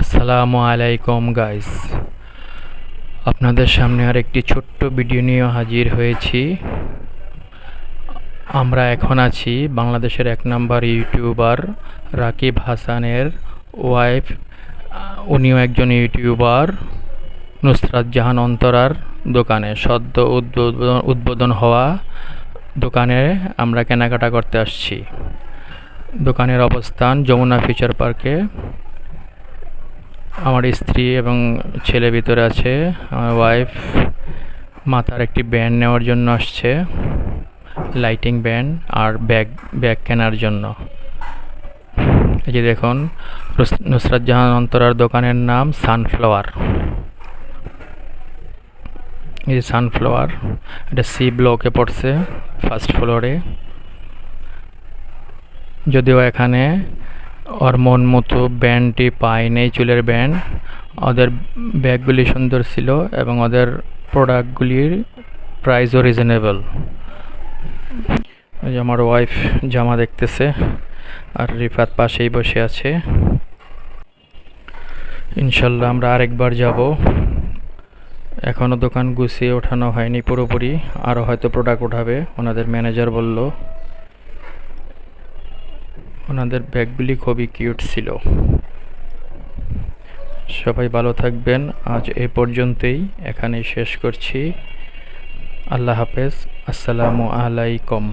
আসসালামু আলাইকুম গাইস আপনাদের সামনে আর একটি ছোট্ট ভিডিও নিয়ে হাজির হয়েছি। আমরা এখন আছি বাংলাদেশের এক নম্বর ইউটিউবার রাকিব হাসানের ওয়াইফ উনিও একজন ইউটিউবার, নুসরাত জাহান অন্তরার দোকানে, সদ্য উদ্বোধন উদ্বোধন হওয়া দোকানে আমরা কেনাকাটা করতে আসছি। দোকানের অবস্থান যমুনা ফিচার পার্কে। আমার স্ত্রী এবং ছেলে ভিতরে আছে, আমার ওয়াইফ মাথার একটি ব্যান্ড নেওয়ার জন্য আসছে লাইটিং ব্যান্ড আর ব্যাগ ব্যাগ কেনার জন্য। এই যে দেখুন নুসরাত জাহান অন্তরার দোকানের নাম সানফ্লাওয়ার এই সানফ্লাওয়ার এটা সি ব্লকে পড়ছে ফার্স্ট ফ্লোরে যদিও এখানে ওর মন মতো ব্যান্ডটি পায়নি, চুলের ব্যান্ড। ওদের ব্যাগগুলি সুন্দর ছিল এবং ওদের প্রোডাক্টগুলির প্রাইসও রিজনেবল। আমার ওয়াইফ জামা দেখতেছে আর রিফাত পাশেই বসে আছে। ইনশাল্লাহ আমরা আরেকবার যাব। এখনও দোকান গুছিয়ে ওঠানো হয়নি পুরোপুরি আরও হয়তো প্রোডাক্ট উঠাবে, ওনাদের ম্যানেজার বলল। ওনাদের ব্যাগগুলি খুবই কিউট ছিল। সবাই ভালো থাকবেন। আজ এ পর্যন্তই। এখানে শেষ করছি। আল্লাহ হাফেজ। আসসালামু আলাইকুম।